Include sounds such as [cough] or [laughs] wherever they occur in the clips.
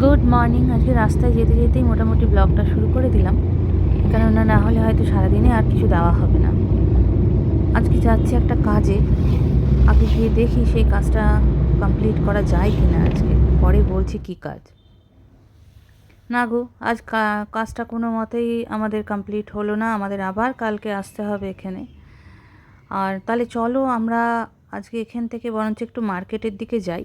Good morning. আজকে রাস্তায় যেতে যেতেই মোটামুটি ব্লগটা শুরু করে দিলাম। কেননা না হলে হয়তো সারাদিনে আর কিছু দেওয়া হবে না। আজকে যাচ্ছি একটা কাজে। আগে গিয়ে দেখি সেই কাজটা কমপ্লিট করা যায় কি না আজকে। পরে বলছি কি কাজ। না গো, আজ কাজটা কোনো মতেই আমাদের কমপ্লিট হলো না। আমাদের আবার কালকে আসতে হবে এখানে। আর তাহলে চলো আমরা আজকে এখান থেকে বরঞ্চ একটু মার্কেটের দিকে যাই।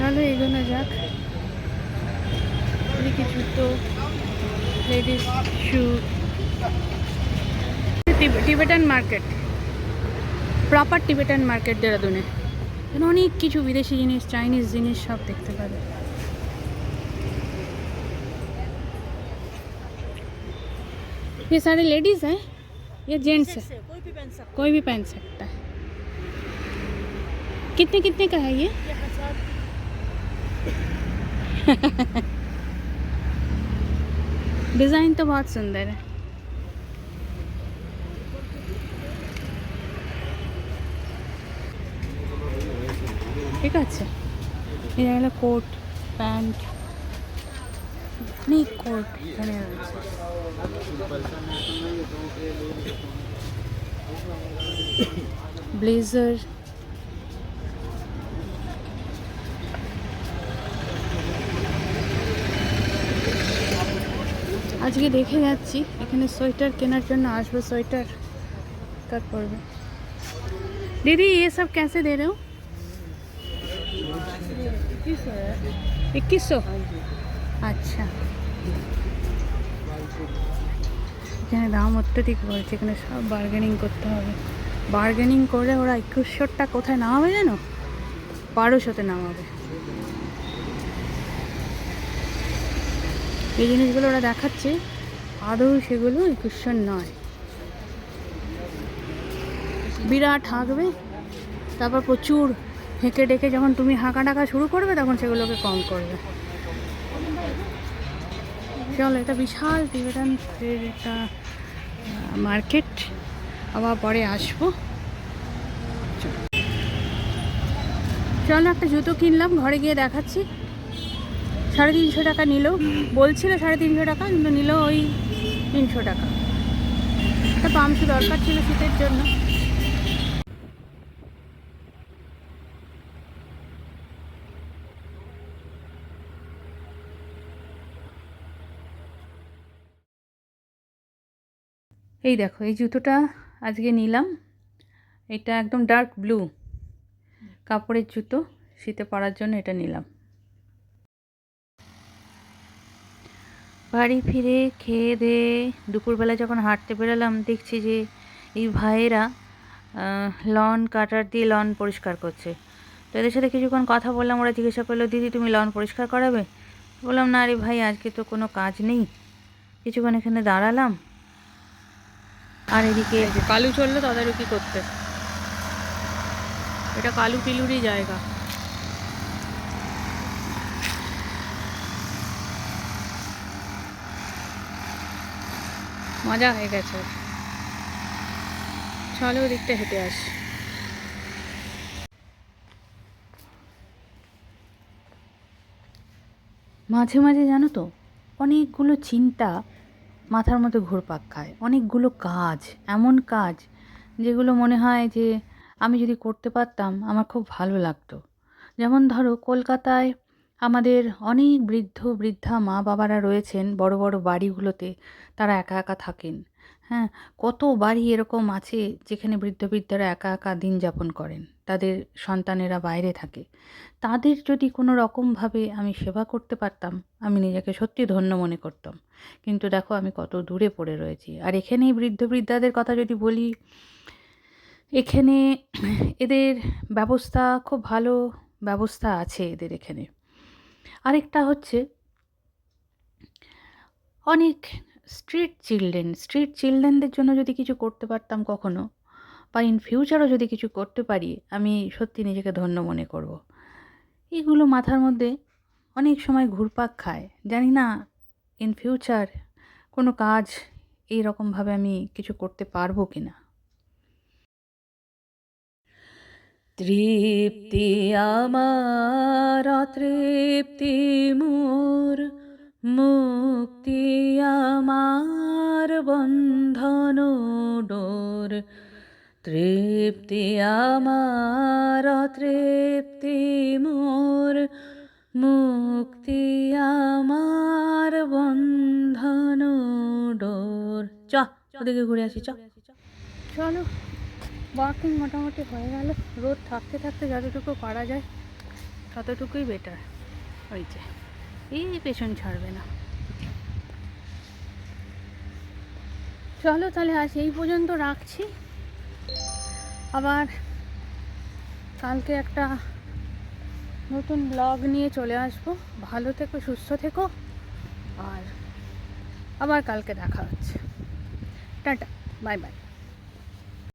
চলো এগোনো যাক এদিকে জুতো ladies shoe Tibetan market proper Tibetan market দেরাদুনে এখানে অনেক কিছু বিদেশি জিনিস চাইনিজ জিনিস সব দেখতে পাবে ये सारे लेडीज हैं ये जेंट्स है कोई भी पहन सकता कोई भी पहन सकता है कितने कितने का है ये है हजार [laughs] डिज़ाइन तो बहुत सुंदर है ঠিক আছে এই গেল কোট প্যান্ট অনেক কোট এখানে রয়েছে ব্লেজার আজকে দেখে যাচ্ছি এখানে সোয়েটার কেনার জন্য আসবো সোয়েটার কাট পড়বে दीदी ये सब कैसे दे रहे हो इक्कीस सौ আচ্ছা এখানে দাম অত্যধিক বলছে এখানে সব বার্গেনিং করতে হবে বার্গেনিং করে ওরা একুশশোটা কোথায় নামাবে জানো বারোশোতে নামাবে এই জিনিসগুলো ওরা দেখাচ্ছে। আদৌ সেগুলো একুশশোর নয়। বিরাট হাঁকবে, তারপর প্রচুর হেঁকে ডেকে যখন তুমি হাঁকা ডাকা শুরু করবে, তখন সেগুলোকে কম করবে। চলো, এটা বিশাল টিবেটানের একটা মার্কেট আবার পরে আসব। চলো, একটা জুতো কিনলাম, ঘরে গিয়ে দেখাচ্ছি। সাড়ে তিনশো টাকা নিল। বলছিল সাড়ে তিনশো টাকা, কিন্তু নিল ওই তিনশো টাকা। একটা পামশু দরকার ছিল শীতের জন্য। এই দেখো, এই জুতোটা আজকে নিলাম। এটা একদম ডার্ক ব্লু কাপড়ের জুতো, শীতে পরার জন্য এটা নিলাম। বাড়ি ফিরে খেয়ে দিয়ে দুপুরবেলা যখন হাঁটতে বেরোলাম, দেখছি যে এই ভাইয়েরা লন কাটার দিয়ে লন পরিষ্কার করছে। তো এদের সাথে কিছুক্ষণ কথা বললাম, ওরা জিজ্ঞাসা করল, দিদি, তুমি লন পরিষ্কার করাবে? বললাম, না রে ভাই, আজকে তো কোনো কাজ নেই। কিছুক্ষণ এখানে দাঁড়ালাম। আর এদিকে কালু চলল, তদারকি করতে। এটা কালু পিলুরই জায়গা। মজা হয়ে গেছে। চলো ওদিকটা হেঁটে আসি। মাঝে মাঝে জানো তো, অনেকগুলো চিন্তা মাথার মধ্যে ঘুরপাক খায়। অনেকগুলো কাজ, এমন কাজ যেগুলো মনে হয় যে আমি যদি করতে পারতাম আমার খুব ভালো লাগতো। যেমন ধরো কলকাতায় আমাদের অনেক বৃদ্ধ, বৃদ্ধা মা বাবারা রয়েছেন বড় বড় বাড়িগুলোতে। তারা একা একা থাকেন। হ্যাঁ কত বাড়ি এরকম আছে যেখানে বৃদ্ধ, বৃদ্ধারা একা একা দিন যাপন করেন? তাদের সন্তানেরা বাইরে থাকে। তাদের যদি কোনো রকমভাবে আমি সেবা করতে পারতাম, আমি নিজেকে সত্যি ধন্য মনে করতাম। কিন্তু দেখো, আমি কত দূরে পড়ে রয়েছি। আর এখানেই বৃদ্ধ, বৃদ্ধাদের কথা যদি বলি, এখানে এদের ব্যবস্থা, খুব ভালো ব্যবস্থা আছে এদের এখানে। আরেকটা হচ্ছে অনেক স্ট্রিট চিলড্রেন, স্ট্রিট চিলড্রেনদের জন্য যদি কিছু করতে পারতাম কখনো বা ইন ফিউচারও যদি কিছু করতে পারি, আমি সত্যি নিজেকে ধন্য মনে করব। এগুলো মাথার মধ্যে অনেক সময় ঘুরপাক খায়। জানি না ইন ফিউচার কোনো কাজ এই রকমভাবে আমি কিছু করতে পারব কি না তৃপ্তি আমার তৃপ্তি মোর। মুক্তি আমার বন্ধন ডোর। তৃপ্তি আমার তৃপ্তি মোর। মুক্তি আমার বন্ধন ডোর। চ, ওদিকে ঘুরে আসি, চ। চলো। ওয়াকিং মোটামুটি হয়ে গেল। রোদ থাকতে থাকতে যতটুকু করা যায়, ততটুকুই বেটার ওই যে, এই পেছন ছাড়বে না। চলো তাহলে আজ এই পর্যন্ত রাখছি। আবার কালকে একটা নতুন ব্লগ নিয়ে চলে আসব। ভালো থেকো, সুস্থ থেকো। আর আবার কালকে দেখা হচ্ছে। Tata bye bye